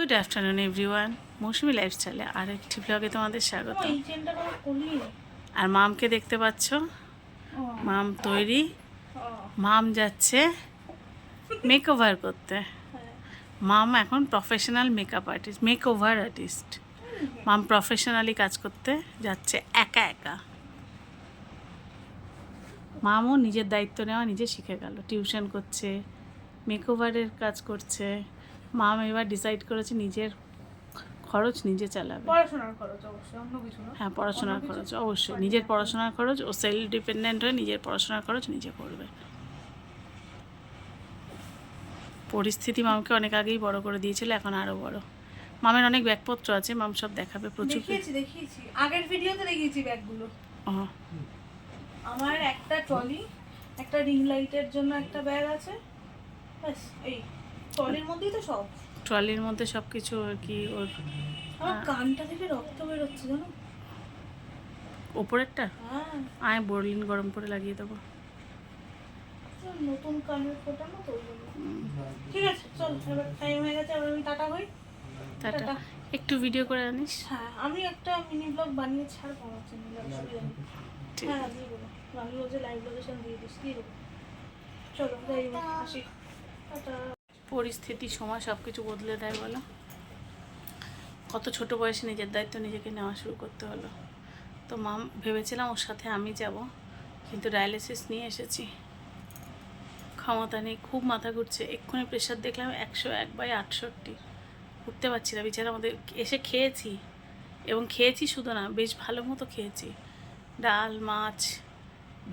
Good afternoon everyone মৌসুমি লাইফস্টাইলে আর একটি ব্লগে তোমাদের স্বাগত। আর মামকে দেখতে পাচ্ছ? মাম তৈরি। মাম যাচ্ছে মেকওভার করতে। মাম এখন professional makeup artist makeover artist mum professionally কাজ করতে যাচ্ছে একা একা। মামও নিজের দায়িত্ব নেওয়া নিজে শিখে গেল। টিউশন করছে মেকওভারের কাজ করছে। মাম এবার ডিসাইড করেছে নিজের খরচ নিজে চালাবে। পড়াশোনার খরচ অবশ্যই অন্য কিছু না। হ্যাঁ পড়াশোনার খরচ অবশ্যই। নিজের পড়াশোনার খরচ ও সেলফ ডিপেন্ডেন্ট হয়ে নিজের পড়াশোনার খরচ নিজে করবে। পরিস্থিতি মামকে অনেক আগেই বড় করে দিয়েছিল এখন আরও বড়। মামের অনেক ব্যাগপত্র আছে মাম সব দেখাবে প্রচুর। দেখিয়েছি দেখিয়েছি। আগের ভিডিওতে দেখিয়েছি ব্যাগগুলো। আমার একটা ট্রলি একটা রিং লাইটের জন্য একটা ব্যাগ আছে। ব্যাস এই। ট্রলির মধ্যেই তো সব? ট্রলির মধ্যে সব কিছু আর কি ওর আমার কানটা থেকে রক্ত বেরোচ্ছে জানো? ওপরেরটা? হ্যাঁ। আয় বোরলিন গরম করে লাগিয়ে দেবো। নতুন কানের ফোটা না তো ঠিক আছে চল এবার টাইম হয়ে গেছে এবার আমি টাটা হই টাটা। একটু ভিডিও করে আনিস? হ্যাঁ আমি একটা মিনি ব্লগ বানিয়ে ছাড় আমার চ্যানেলে অসুবিধা নেই ঠিক হ্যাঁ দিয়ে দেবো। আমি রোজে লাইভ লোকেশন দিয়ে দিস দিয়ে দেবো। চলো যাই আসি। টাটা। পরিস্থিতি, সময় সব কিছু বদলে দেয় বলো। কত ছোট বয়সে নিজের দায়িত্ব নিজেকে নেওয়া শুরু করতে হলো। তো মাম, ভেবেছিলাম ওর সাথে আমি যাব, কিন্তু ডায়ালিসিস নিয়ে এসেছি। ক্ষমতা নেই, খুব মাথা ঘুরছে। এক্ষুনি প্রেশার দেখলাম একশো এক বাই আটষট্টি। উঠতে পারছি না, বিছানা আমাদের এসে খেয়েছি। এবং খেয়েছি শুধু না, বেশ ভালো মতো খেয়েছি। ডাল, মাছ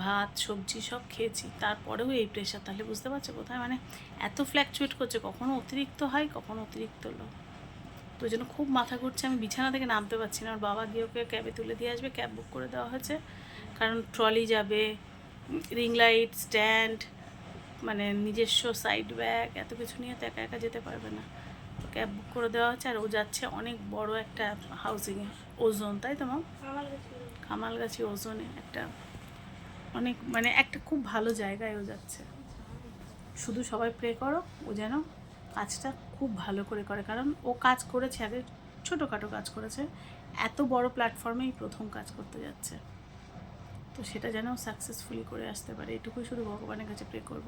ভাত সবজি সব খেয়েছি। তারপরেও এই প্রেশার তাহলে বুঝতে পারছ কোথায়? মানে এত ফ্ল্যাকচুয়েট করছে কখনো অতিরিক্ত হয় কখনো অতিরিক্ত লো তো ওই জন্য খুব মাথা ঘুরছে আমি বিছানা থেকে নামতে পারছি না। ওর বাবা গিয়ে ওকে ক্যাবে তুলে দিয়ে আসবে ক্যাব বুক করে দেওয়া হয়েছে। কারণ ট্রলি যাবে রিং লাইট স্ট্যান্ড মানে নিজস্ব সাইড ব্যাগ এত কিছু নিয়ে তো একা একা যেতে পারবে না। তো ক্যাব বুক করে দেওয়া হচ্ছে আর ও যাচ্ছে অনেক বড় একটা হাউজিংয়ে ওজন তাই তো মাম আমার কাছে কামালগাছি ওজনে একটা অনেক মানে একটা খুব ভালো জায়গায় ও যাচ্ছে। শুধু সবাই প্রে করো ও যেন কাজটা খুব ভালো করে করে। কারণ ও কাজ করেছে আগে ছোটোখাটো কাজ করেছে এত বড় প্ল্যাটফর্মেই প্রথম কাজ করতে যাচ্ছে। তো সেটা যেন সাকসেসফুলি করে আসতে পারে এটুকুই শুধু ভগবানের কাছে প্রে করব।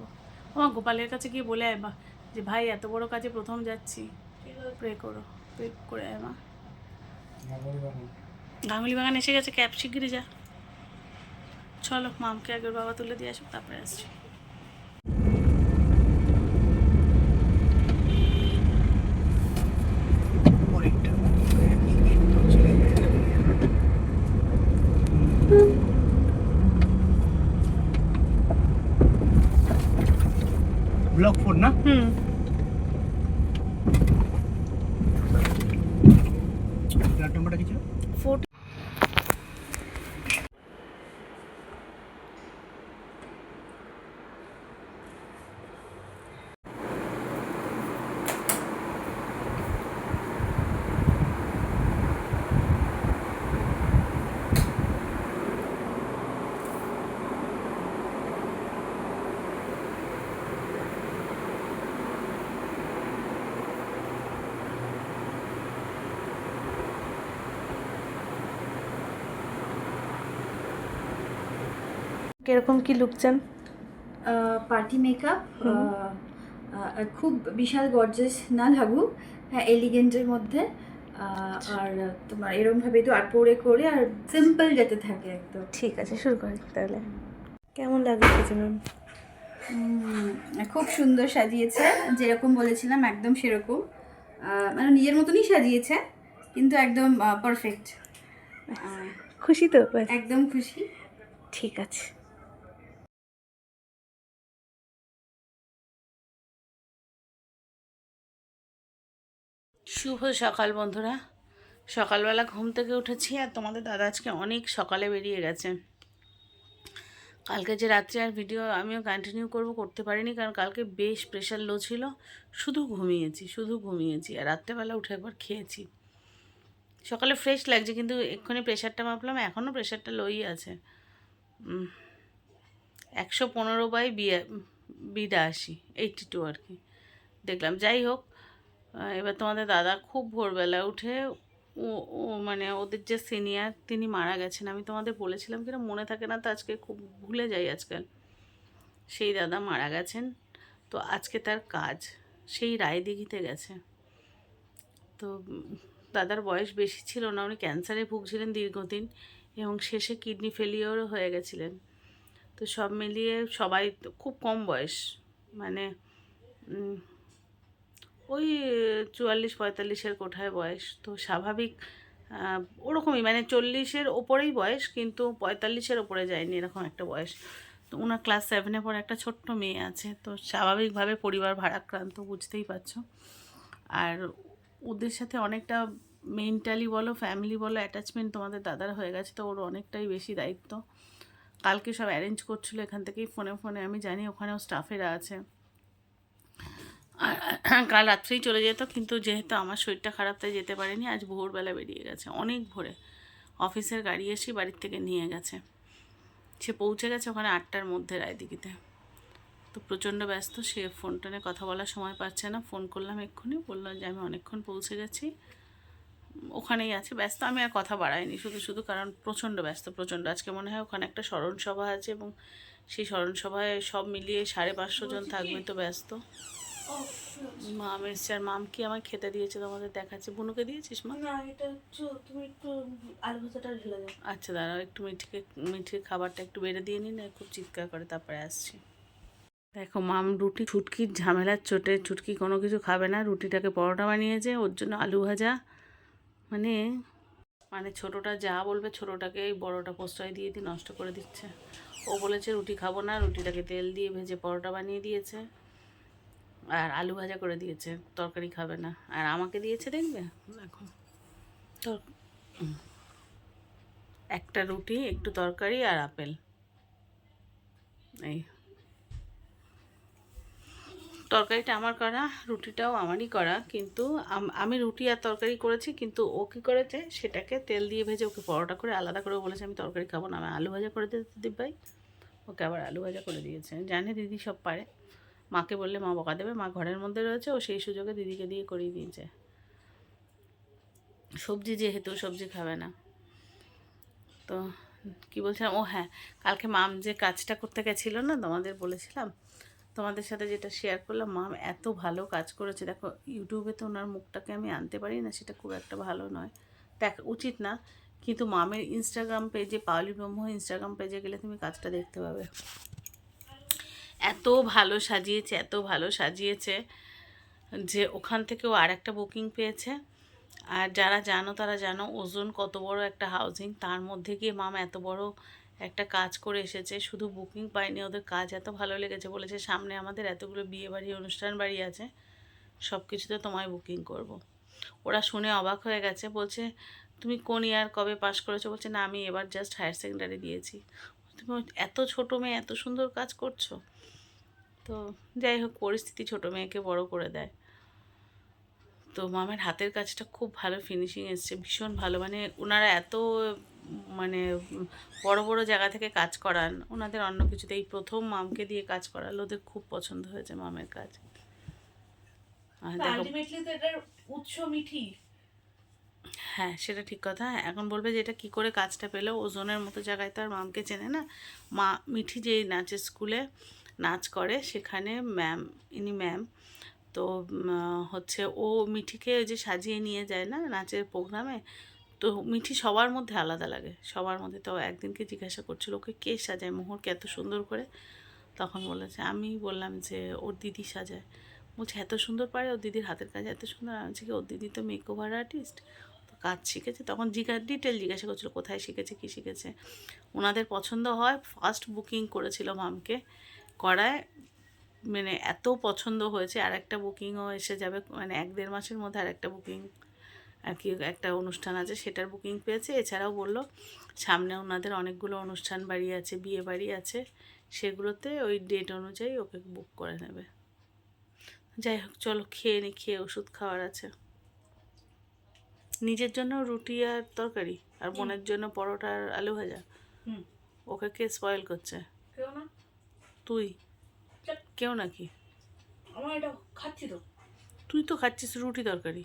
আমার গোপালের কাছে গিয়ে বলে আয় বা যে ভাই এত বড় কাজে প্রথম যাচ্ছি প্রে করো প্রে করে আয় মা। গাঙ্গুলি বাগান এসে গেছে ক্যাব শিগগিরই যা। চলো মামকে একবার বাবা তুলে দিয়ে আসুক তারপরে আসছি। ব্লক ফোর না হুম ফ্ল্যাট নম্বরটা কি ছিল ফোর্টি কীরকম কি লুক চান? পার্টি মেকআপ খুব বিশাল গর্জেস না লাগুক হ্যাঁ এলিগেন্টের মধ্যে আর তোমার এরকম ভাবে তো আর পরে করে আর সিম্পল যাতে থাকে একদম। ঠিক আছে শুরু করি তাহলে। কেমন লাগছে ম্যাম খুব সুন্দর সাজিয়েছে যেরকম বলেছিলাম একদম সেরকম। মানে নিজের মতনই সাজিয়েছে কিন্তু একদম পারফেক্ট খুশি তো? একদম খুশি। ঠিক আছে। শুভ সকাল বন্ধুরা। সকালবেলা ঘুম থেকে উঠেছি আর তোমাদের দাদা আজকে অনেক সকালে বেরিয়ে গেছে। কালকে যে রাত্রে আর ভিডিও আমিও কন্টিনিউ করব, করতে পারিনি কারণ কালকে বেশ প্রেশার লো ছিল। শুধু ঘুমিয়েছি শুধু ঘুমিয়েছি আর রাত্রেবেলা উঠে একবার খেয়েছি। সকালে ফ্রেশ লাগছে কিন্তু এক্ষুনি প্রেশারটা মাপলাম এখনও প্রেশারটা লোই আছে। একশো পনেরো বাই বিয়া, বিরাশি এইটটি টু আর কি। দেখলাম, যাই হোক এবার তোমাদের দাদা খুব ভোরবেলা উঠে ও মানে ওদের যে সিনিয়র তিনি মারা গেছেন। আমি তোমাদের বলেছিলাম কিনা, মনে থাকে না, তো আজকে খুব ভুলে যাই আজকাল। সেই দাদা মারা গেছেন। তো আজকে তার কাজ, সেই রায়দিঘিতে গেছে। তো দাদার বয়স বেশি ছিল না, উনি ক্যান্সারে ভুগছিলেন দীর্ঘদিন এবং শেষে কিডনি ফেলিওরও হয়ে গেছিলেন। তো সব মিলিয়ে সবাই খুব কম বয়স মানে ওই চুয়াল্লিশ পঁয়তাল্লিশের কোঠায় বয়স। তো স্বাভাবিক ওরকমই মানে চল্লিশের ওপরেই বয়স, কিন্তু পঁয়তাল্লিশের ওপরে যায়নি এরকম একটা বয়স। তো ওনার ক্লাস সেভেনে পরে একটা ছোট্ট মেয়ে আছে। তো স্বাভাবিকভাবে পরিবার ভারাক্রান্ত, বুঝতেই পারছ। আর ওদের সাথে অনেকটা মেন্টালি বলো ফ্যামিলি বলো অ্যাটাচমেন্ট তোমাদের দাদার হয়ে গেছে, তো ওর অনেকটাই বেশি দায়িত্ব। কালকে সব অ্যারেঞ্জ করছিল, এখান থেকেই ফোনে ফোনে আমি জানি ওখানেও স্টাফেরা আছে। কাল রাত্রেই চলে যেত, কিন্তু যেহেতু আমার শরীরটা খারাপ, তাই যেতে পারেনি। আজ ভোরবেলা বেরিয়ে গেছে, অনেক ভোরে। অফিসের গাড়ি এসে বাড়ির থেকে নিয়ে গেছে। সে পৌঁছে গেছে ওখানে আটটার মধ্যে রায়দিঘিতে। তো প্রচণ্ড ব্যস্ত, সে ফোন টোনে কথা বলার সময় পাচ্ছে না। ফোন করলাম এক্ষুনি, বলল যে আমি অনেকক্ষণ পৌঁছে গেছি। ওখানেই আছে, ব্যস্ত, আমি আর কথা বাড়াইনি, শুধু শুধু কারণ প্রচণ্ড ব্যস্ত, প্রচণ্ড। আজকে মনে হয় ওখানে একটা স্মরণ সভা আছে এবং সেই স্মরণ সভায় সব মিলিয়ে সাড়ে পাঁচশো জন থাকবে, তো ব্যস্ত। মাম এসছে আর মাম কি আমায় খেতে দিয়েছে তোমাদের দেখাচ্ছে? বুনুকে দিয়েছিস মা? না এটা হচ্ছে তুমি একটু আলু ভাজাটা ঢেলে দাও। আচ্ছা দাঁড়াও একটু মিঠিকে মিঠির খাবারটা একটু বেড়ে দিয়ে নিন খুব চিৎকার করে তারপরে আসছি। দেখো মাম রুটি ছুটকির ঝামেলার চোটে ছুটকি কোনো কিছু খাবে না রুটিটাকে পরোটা বানিয়েছে ওর জন্য আলু ভাজা। মানে মানে ছোটোটা যা বলবে ছোটোটাকে এই বড়োটা প্রশ্রয় দিয়ে দিয়ে নষ্ট করে দিচ্ছে। ও বলেছে রুটি খাব না রুটিটাকে তেল দিয়ে ভেজে পরোটা বানিয়ে দিয়েছে। আর আলু ভাজা করে দিয়েছে, তরকারি খাবে না। আর আমাকে দিয়েছে দেখবে? দেখো। একটা রুটি, একটু তরকারি আর আপেল। এই। তরকারিটা আমার করা, রুটিটাও আমারই করা, কিন্তু আমি রুটি আর তরকারি করেছি, কিন্তু ও কী করেছে, সেটাকে তেল দিয়ে ভেজে ওকে পরোটা করে আলাদা করে বলেছে, আমি তরকারি খাব না, আমি আলু ভাজা করে দিতে দিব্যাই ওকে আবার আলু ভাজা করে দিয়েছে। জানে দিদি সব পারে। মাকে বললে, মা বকা দেবে, মা ঘরের মধ্যে রয়েছে, ও সেই সুযোগে দিদিকে দিয়ে করিয়ে দিয়েছে। সবজি যেহেতু, সবজি খাবে না। তো কি বলছিলাম? ও হ্যাঁ কালকে মাম যে কাজটা করতে গেছিল না, তোমাদের বলেছিলাম, তোমাদের সাথে যেটা শেয়ার করলাম, মাম এত ভালো কাজ করেছে। দেখো ইউটিউবে তো ওনার মুখটাকে আমি আনতে পারি না, সেটা খুব একটা ভালো নয়। দেখ, উচিত না, কিন্তু মামের ইনস্টাগ্রাম পেজে পাওলি ব্রহ্ম ইনস্টাগ্রাম পেজে গেলে তুমি কাজটা দেখতে পাবে। এত ভালো সাজিয়েছে, এত ভালো সাজিয়েছে যে ওখান থেকেও আর একটা বুকিং পেয়েছে। আর যারা জানো তারা জানো ওজন কত বড় একটা হাউজিং তার মধ্যে গিয়ে মাম এত বড় একটা কাজ করে এসেছে। শুধু বুকিং পায়নি, ওদের কাজ এত ভালো লেগেছে বলেছে, সামনে আমাদের এতগুলো বিয়ে বাড়ি অনুষ্ঠান বাড়ি আছে সব কিছুতে তোমায় বুকিং করব। ওরা শুনে অবাক হয়ে গেছে, বলছে, তুমি কোন ইয়ার কবে পাস করেছ? বলছে, না, আমি এবার জাস্ট হায়ার সেকেন্ডারি দিয়েছি। তুমি এত ছোট মেয়ে, এত সুন্দর কাজ করছ। তো যাই হোক, পরিস্থিতি ছোট মেয়েকে বড় করে দেয়। তো মামের হাতের কাজটা খুব ভালো ফিনিশিং এসছে, ভীষণ ভালো। মানে ওনারা এত মানে বড় বড় জায়গা থেকে কাজ করান ওনাদের অন্য কিছুতে এই প্রথম মামকে দিয়ে কাজ করালো, ওদের খুব পছন্দ হয়েছে মামের কাজ। আলটিমেটলি তো এটার উৎস মিঠি। হ্যাঁ সেটা ঠিক কথা। হ্যাঁ এখন বলবে যে এটা কী করে কাজটা পেল? ওজনের মতো জায়গায় তো আর মামকে চেনে না। মা মিঠি যেই নাচের স্কুলে নাচ করে, সেখানে ম্যাম ইনি ম্যাম তো হচ্ছে ও মিঠিকে ওই যে সাজিয়ে নিয়ে যায় না নাচের প্রোগ্রামে তো মিঠি সবার মধ্যে আলাদা লাগে। সবার মধ্যে তো একদিনকে জিজ্ঞাসা করছিল, ওকে কে সাজায়? মোহরকে এত সুন্দর করে? তখন বলেছে আমি বললাম যে, ওর দিদি সাজায়। বলছে, এত সুন্দর পারে? ওর দিদির হাতের কাজ এত সুন্দর। আমি কি, ওর দিদি তো মেক ওভার আর্টিস্ট কাজ শিখেছে, তখন জিজ্ঞা ডিটেল জিজ্ঞাসা করছিল কোথায় শিখেছে, কী শিখেছে। ওনাদের পছন্দ হয় ফার্স্ট বুকিং করেছিল মামকে করায় মানে এত পছন্দ হয়েছে, আর একটা বুকিংও এসে যাবে মানে এক দেড় মাসের মধ্যে আর একটা বুকিং আর কি, একটা অনুষ্ঠান আছে, সেটার বুকিং পেয়েছে। এছাড়াও বলল, সামনে ওনাদের অনেকগুলো অনুষ্ঠান বাড়ি আছে, বিয়ে বাড়ি আছে, সেগুলোতে ওই ডেট অনুযায়ী ওকে বুক করে নেবে। যাই হোক, চলো, খেয়ে নি, খেয়ে ওষুধ খাওয়ার আছে। নিজের জন্য রুটি আর তরকারি আর বোনের জন্য পরোটা আর আলু ভাজা। ওকে কে স্পয়েল করছে? কেউ না। তুই? কেউ নাকি? আমার এটা খাচ্ছি তো। তুই তো খাচ্ছিস রুটি তরকারি।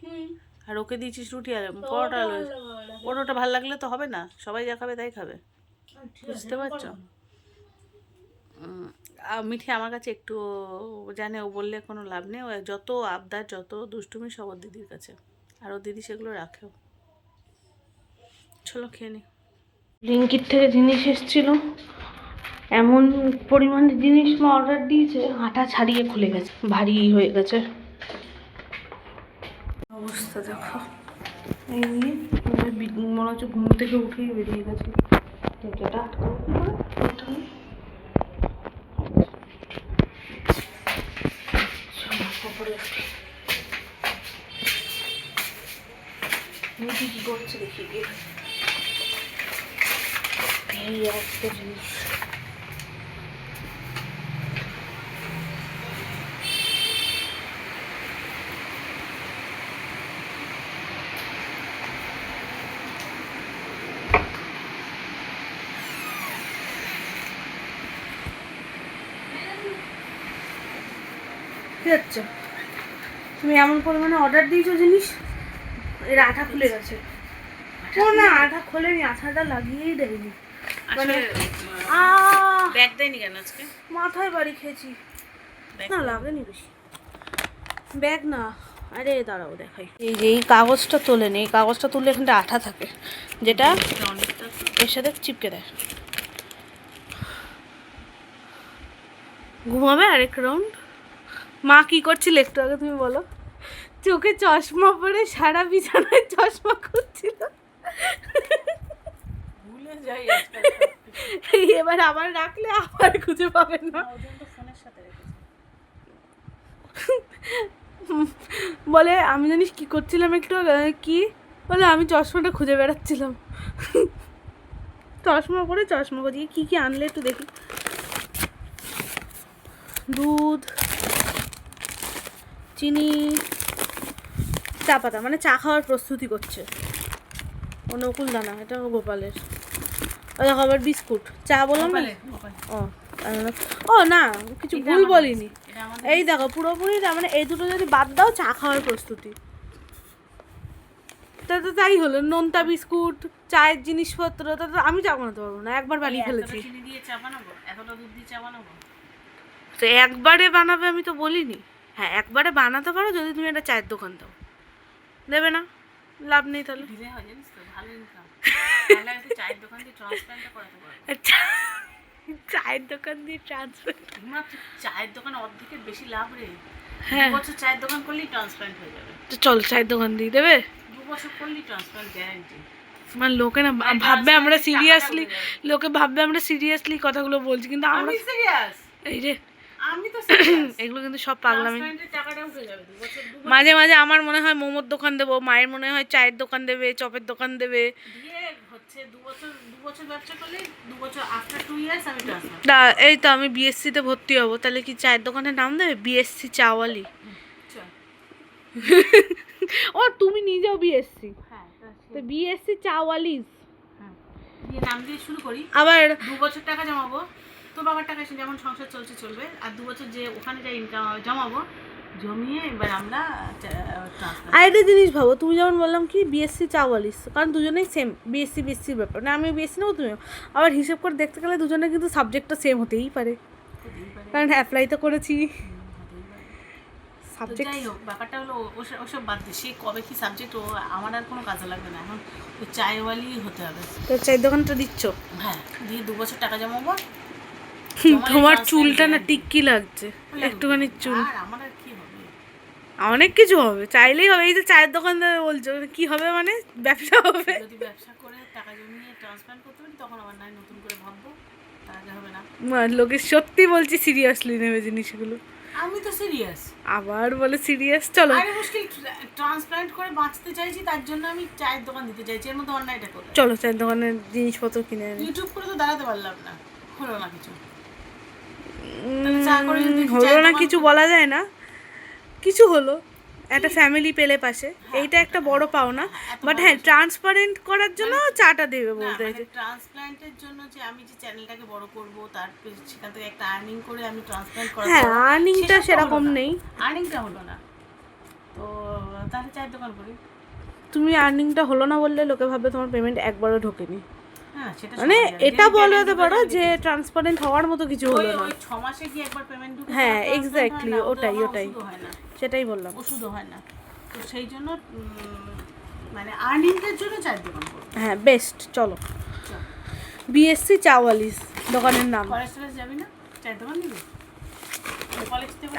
আর ওকে দিয়েছিস রুটি আর পরোটা আলু পরোটা ভালো লাগলে তো হবে না। সবাই যা খাবে তাই খাবে। বুঝতে পারছ? মিঠি আমার কাছে একটু জানে ও বললে কোনো লাভ নেই। যত আবদার যত দুষ্টুমি সব দিদির কাছে। আর ও দিদি সেগুলো রাখেও। চলো খেয়ে নি। ব্লিঙ্কিট থেকে জিনিস এসেছিল। এমন পরিমাণে জিনিস মা অর্ডার দিয়েছে আটা ছাড়িয়ে খুলে গেছে ভারী হয়ে গেছে। অবস্থা দেখো। এই নিয়ে মানে হচ্ছে ঘুম থেকে উঠেই বেরিয়ে গেছে। দরজাটা আটকাবো কি করে? ওটা নিয়ে। চলো, ওপরে উঠি। করছে দেখি গিয়ে এই তুমি এমন পরিমাণে অর্ডার দিয়েছ জিনিস? এর আঠা খুলে গেছে। ও না আঠা খোলেনি আঠাটা লাগিয়েই দেয়নি। আহ ব্যাগ দেয়নি কেন আজকে? মাথায় বাড়ি খেয়েছি। ব্যাগ না লাগেনি বেশি। ব্যাগ না আরে দাঁড়াও দেখাই। এই যে এই কাগজটা তোলে কাগজটা তুললে এখানটা আঠা থাকে। যেটা অনেকটা এর সাথে চিপকে দেয়। ঘুমাবে আরেক রাউন্ড মা কি করছিল একটু আগে তুমি বলো? চোখে চশমা পরে সারা বিছানায় চশমা খুঁজছিল। ভুলে যাই এবার আবার রাখলে আবার খুঁজে পাবেন না। ফোনের সাথে বলে আমি জানিস কি করছিলাম একটু? কি? বলে আমি চশমাটা খুঁজে বেড়াচ্ছিলাম। চশমা পরে চশমা গজিয়ে কি কি আনলে একটু দেখি। দুধ চিনি চা পাতা মানে চা খাওয়ার প্রস্তুতি করছে। ও নকুল দানা এটা গোপালের। দেখো আবার বিস্কুট। চা বললাম না। ও ও না কিছু ভুল বলিনি। এই দেখো পুরোপুরি তার মানে এই দুটো যদি বাদ দাও চা খাওয়ার প্রস্তুতি। তা তো তাই হলো নোনতা বিস্কুট চায়ের জিনিসপত্র তা তো আমি চা বানাতে পারব না একবার বানিয়ে ফেলেছি। তো একবারে বানাবে আমি তো বলিনি। হ্যাঁ একবারে বানাতে পারো যদি তুমি একটা চায়ের দোকান দাও। দেবে না? লাভ নেই তাহলে। দিলে হয় জানিস তো ভালো ইনকাম তাহলে আমি চায়ের দোকান দিয়ে ট্রান্সপ্লান্টটা করাতে পারব। চায়ের দোকান দিয়ে ট্রান্সফার মা, চায়ের দোকানে অর্ধেকের বেশি লাভ রে। হ্যাঁ। বছর চায়ের দোকান করলেই ট্রান্সপ্লান্ট হয়ে যাবে। তো চল চায়ের দোকান দিয়ে দেবে? দু বছর করলেই গ্যারান্টি মানে লোকে না ভাববে আমরা সিরিয়াসলি লোকে ভাববে আমরা সিরিয়াসলি কথাগুলো বলছি কিন্তু আমরা আমি সিরিয়াস এই রে। এগুলো কিন্তু সব পাগলামি। মাঝে মাঝে আমার মনে হয় মোমোর দোকান দেবো মায়ের মনে হয় চায়ের দোকান দেবে চপের দোকান দেবে। এই তো আমি বিএসসিতে ভর্তি হব তাহলে কি চায়ের দোকানের নাম দেবে? বিএসসি চাওয়ালি। ও তুমি নিজেও বিএসসি হ্যাঁ তা বিএসসি চাওয়ালি হ্যাঁ। নাম দিয়ে শুরু করি। আবার দু বছর টাকা জমাবো। তো বাবার টাকা এসে যেমন সংসার চলছে চলবে। আর দু বছর যে ওখানে যা ইনকাম জমাবো জমিয়ে এবার আমরা আরেকটা জিনিস ভাবো তুমি যেমন বললাম কি বিএসসি চাওয়ালিস কারণ দুজনেই সেম বিএসসি বিএসসির ব্যাপার। না আমি বিএসসি নেব তুমিও। আবার হিসেব করে দেখতে গেলে দুজনে কিন্তু সাবজেক্টটা সেম হতেই পারে। কারণ অ্যাপ্লাই তো করেছি। সাবজেক্ট যাই হোক ব্যাপারটা হলো ওসব বাদ দিয়ে সে কবে কি সাবজেক্ট ও আমার আর কোনো কাজে লাগবে না। এখন চায়ওয়ালি হতে হবে। তো চায়ের দোকানটা দিচ্ছ? হ্যাঁ দিয়ে দু বছর টাকা জমাবো। তোমার চুলটা না। টিক্কি লাগছে। একটুখানি চুল। অনেক কিছু হবে চাইলেই হবে। এই যে চায়ের দোকান বলছো কি হবে মানে? ব্যবসা হবে। যদি ব্যবসা করে টাকা জমিয়ে ট্রান্সপ্লান্ট করতে পারি তখন আবার নয় নতুন করে ভাববো হবে না। লোকে সত্যি বলছি সিরিয়াসলি নেবে জিনিসগুলো। আমি তো সিরিয়াস। আবার বলে সিরিয়াস? চলো। আরে মুশকিল ট্রান্সপ্লান্ট করে বাঁচতে চাইছি তার জন্য আমি চায়ের দোকান দিতে চাইছি এর মধ্যে অন্যায়টা করে চলো চায়ের দোকানের জিনিসপত্র কিনে আনি। ইউটিউব করে তো দাঁড়াতে পারলাম না। হলো না কিছু। হলো না কিছু বলা যায় না। কিছু হলো। একটা ফ্যামিলি পেলে পাশে। এইটা একটা বড় পাওনা। বাট হ্যাঁ ট্রান্সপারেন্ট করার জন্য চাটা দেবে বলতে চাইছে। ট্রান্সপ্লান্টের জন্য যে আমি যে চ্যানেলটাকে বড় করব তার সেখান থেকে একটা আর্নিং করে আমি ট্রান্সপ্লান্ট করা হ্যাঁ আর্নিংটা সেরকম নেই। আর্নিংটা হলো না। তো তাহলে চায়ের দোকান করি। তুমি আর্নিংটা হলো না বললে লোকে ভাবে তোমার পেমেন্ট একবারও ঢোকেনি। হ্যাঁ মানে এটা বলতে payment পারো যে ট্রান্সপারেন্ট হওয়ার মতো কিছু হলো না। ছ মাসে কি একবার পেমেন্ট হ্যাঁ, হয় ওদের ওটাই, ওটাই। হয় সেটাই বললাম। ওষুধও হয় না। তো সেই জন্য মানে আর্নিংয়ের জন্য চায়ের দোকান হ্যাঁ বেস্ট চলো। বিএসসি চাওয়ালিস দোকানের নাম। যাবি না? চায়ের দোকান দিবি?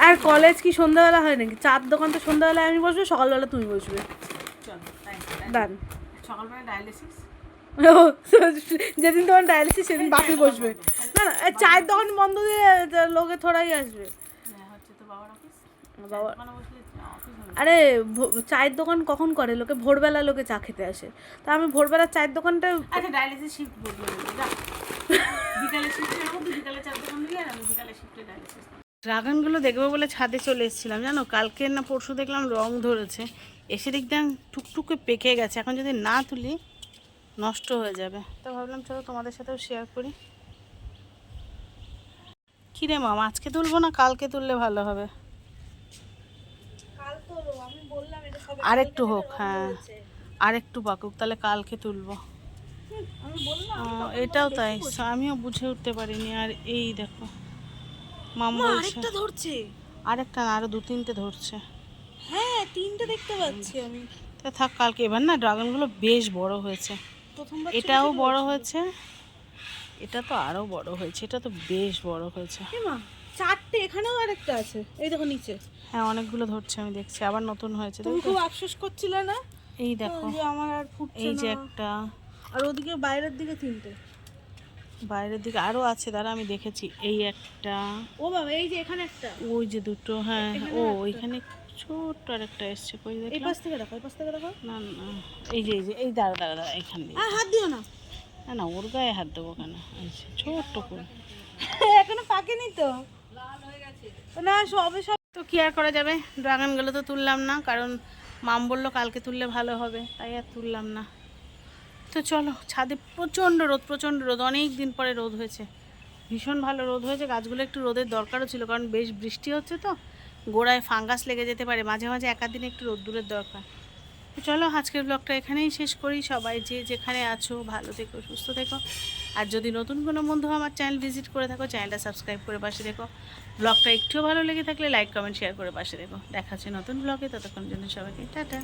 আর কলেজ কি সন্ধ্যাবেলা হয় নাকি? চার দোকান তো সন্ধ্যাবেলা আমি বসবো সকালবেলা তুমি বসবে। ডান সকালবেলা ডায়ালিসিস ও, যেদিন তোমার ডায়ালিসিস সেদিন বাকি বসবে। না না চায়ের দোকান বন্ধ দিয়ে লোকে থোড়াই আসবে। তো বাবা আরে ভো- চায়ের দোকান কখন করে? লোকে ভোরবেলা লোকে চা খেতে আসে। তা আমি ভোরবেলা চায়ের দোকানটা আচ্ছা ডায়ালিসিস শিফট বিকালে শিফটে বিকালে চার দোকান দিবি আর আমি বিকালে শিফটে ডায়ালিসিস ড্রাগনগুলো দেখব বলে ছাদে চলে এসেছিলাম জানো? কালকে না পরশু দেখলাম রং ধরেছে। এসে দেখলাম টুকটুকে পেকে গেছে। এখন যদি না তুলি নষ্ট হয়ে যাবে। তো ভাবলাম চলো তোমাদের সাথেও শেয়ার করি। কী রে মাম আজকে তুলবো না কালকে তুললে ভালো হবে? আরেকটু হোক হ্যাঁ। আরেকটু পাকুক তাহলে কালকে তুলবো। এটাও তাই আমিও বুঝে উঠতে পারিনি আর এই দেখো মাম বলছে। ধরছে। আরেকটা না আরও দু তিনটে ধরছে। হ্যাঁ তিনটে দেখতে পাচ্ছি আমি। তা থাক কালকে এবার না ড্রাগনগুলো বেশ বড় হয়েছে। এটাও বড় হয়েছে। এটা তো আরও বড় হয়েছে। এটা তো বেশ বড় হয়েছে। চারটে এখানেও আরেকটা আছে। এই দেখো নিচে। হ্যাঁ অনেকগুলো ধরছে আমি দেখছি। আবার নতুন হয়েছে তুমি খুব আফসোস করছিলে না? এই দেখো। আমার আর এই যে একটা। আর ওদিকে বাইরের দিকে তিনটে। বাইরের দিকে আরও আছে দাঁড়া আমি দেখেছি। এই একটা। ও বাবা এই যে এখানে একটা। ওই যে দুটো হ্যাঁ ও ওইখানে ছোট্ট আর একটা এসছে কই এই পাশ থেকে রাখো এই পাশ থেকে রাখো না না এই যে এই যে এই দাঁড়া দাঁড়া দাঁড়া এখান দিয়ে। হাত দিও না। না না ওর গায়ে হাত দেবো কেন? ছোট্ট করে। এখনও পাকেনি তো? না সবে সব। তো কি আর করা যাবে? ড্রাগনগুলো তো তুললাম না কারণ মাম বলল কালকে তুললে ভালো হবে তাই আর তুললাম না। তো চলো ছাদে প্রচণ্ড রোদ প্রচণ্ড রোদ অনেক দিন পরে রোদ হয়েছে। ভীষণ ভালো রোদ হয়েছে গাছগুলো একটু রোদের দরকারও ছিল কারণ বেশ বৃষ্টি হচ্ছে তো। গোড়ায় ফাঙ্গাস লেগে যেতে পারে। মাঝে মাঝে একাদিন দিনে একটু রোদ্দুরের দরকার। চলো, আজকের ব্লগটা এখানেই শেষ করি। সবাই যে যেখানে আছো, ভালো থেকো, সুস্থ থেকো। আর যদি নতুন কোনো বন্ধু আমার চ্যানেল ভিজিট করে থাকো চ্যানেলটা সাবস্ক্রাইব করে পাশে দেখো ব্লগটা একটুও ভালো লেগে থাকলে লাইক কমেন্ট শেয়ার করে পাশে দেখো দেখাচ্ছে নতুন ব্লগে ততক্ষণ জন্য সবাইকে টাটা।